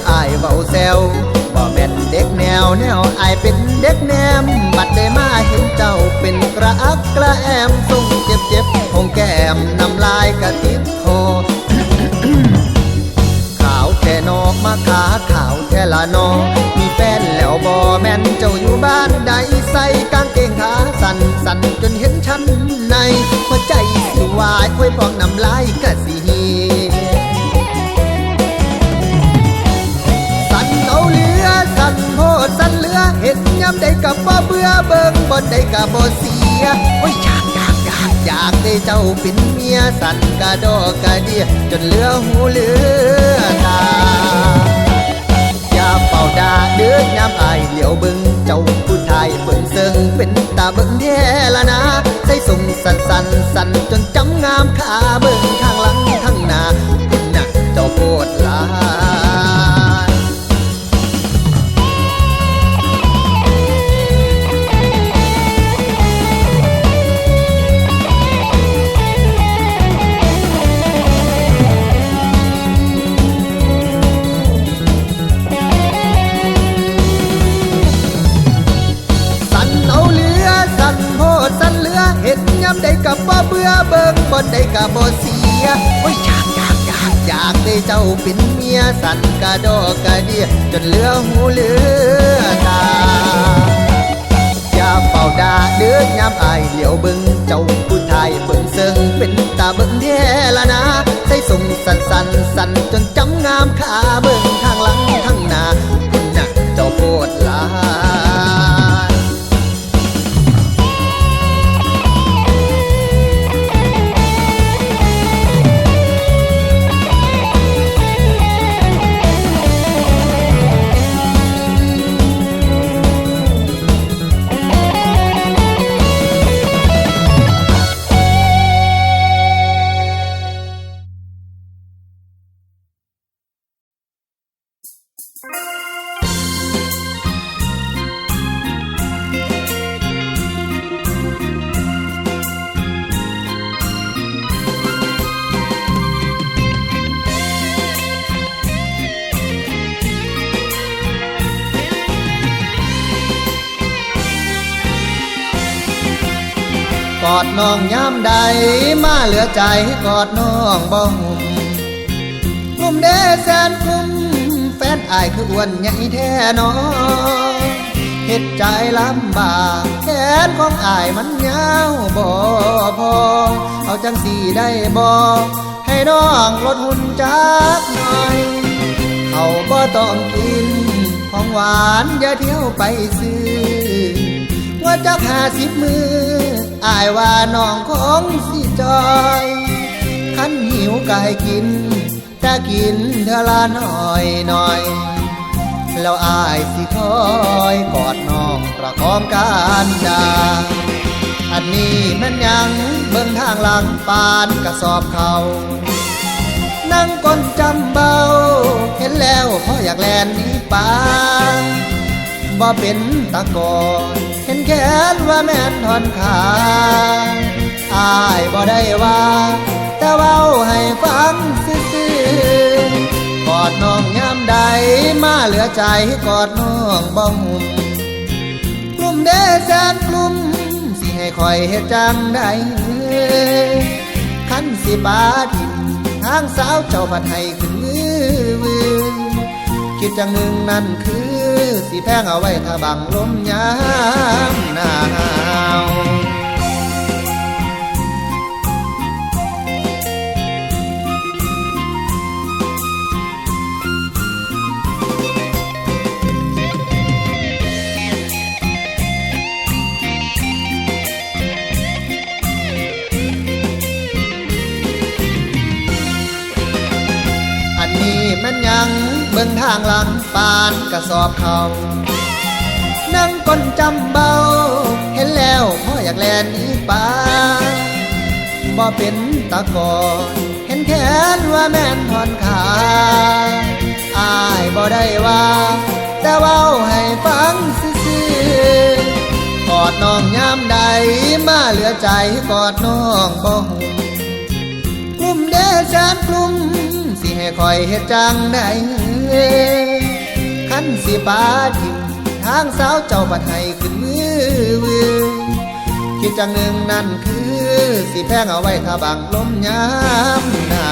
ำอายเบาแซวบ่แม่นเด็กแนวแนวอายเป็นเด็กแนม บัดได้มาเห็นเจ้าเป็นกระอักกระแอมส่งเจ็บเจ็บๆของแก้มน้ำลายกระติดคอขาวแท่นอกมาขาขาวแท่ละนอมีแฟนแล้วบอแม่นเจ้าอยู่บ้านใดใส่กางเกงขาสั่นสั่นจนเห็นชั้นในหัวใจสิวายค่อยพองน้ำลาย เบิ่งบ่ใดกับบ่เสียโอ้ยอยากอยากอยากอยากได้เจ้าเป็นเมียสั่นกะดอกกะเดียจนเหลือหูเหลือตาอย่าเป่าดาเดือยามอายเหลียวบึงเจ้าผู้ชายเบิ่งเซิงเป็นตาเบิ่งแท้ละนะ บ่เบื่อเบิ่งบ่ใดกับบ่เสียโอ้ยอยากอยากอยากอยากได้เจ้าเป็นเมียสันกะดอกกะเดียจนเหลือหูเหลือตาอย่าเป่าด่าเดือยามอายเหลียวเบิ่งเจ้าผู้ชายเบิ่งเซิงเป็นตาเบิ่งแท้ละนะใส่ส่งสันสันสันจนจำงามขาเบิ่ง อดน้องยามใด มาเหลือใจกอดน้องบ่หุ่มกลุ่มเดแสนคุ้มแฟนอายคืออ้วนใหญ่แท้นอเฮ็ดใจลำบากแขนของอายมันยาวบ่พอ เอาจังสีได้บ่ให้น้องลดหุ่นจักหน่อย เขาบ่ต้องกิน ของหวานอย่าเที่ยวไปซื้อ จักหาสิบมืออายว่าน้องของสิจอยขันหิวก็ให้กินจะกินเทอละหน่อยหน่อย แล้วอายสิคอยกอดน้องประคองการจาอันนี้มันยังเบิ่งทางหลังปานกระสอบเขานั่งก้นจำเบา เห็นแล้วพออยากแลนนี้ปาบ่เป็นตะกอน นแขนว่าแม่นทอนขาอายบ่ได้ว่าแต่เว้าให้ฟังซื่อกอดน้องยามใดมาเหลือใจกอดน้องบ่หุ่มกลุ่มเดแสนกลุ่มสิให้คอยเฮ็ดจังได้ขันสิบาทิมทางสาวเจ้าพัดให้ขึ้นมือวือคิดจังหนึ่งนั่นคือ สิแพงเอาไว้ถ้าบังลมยามหนาว ทางหลังปานกระสอบเขานั่งก้นจำเบา เห็นแล้วพ่ออยากแลนนี้ป่าบ่เป็นตะกอเห็นแขนว่าแม่นทอนขาอายบ่ได้ว่า แต่เว้าให้ฟังซื่อกอดน้องยามใดมาเหลือใจกอดน้องบ่หุ่มกลุ่มเดชานกลุ่มสิให้คอยเฮ็ดจังได้ ขันสิปาทิมทางสาวเจ้าบัดให้ขึ้นมือวือคิดจังหนึ่งนั่นคือ สิแพงเอาไว้ถ้าบังลมยามหนา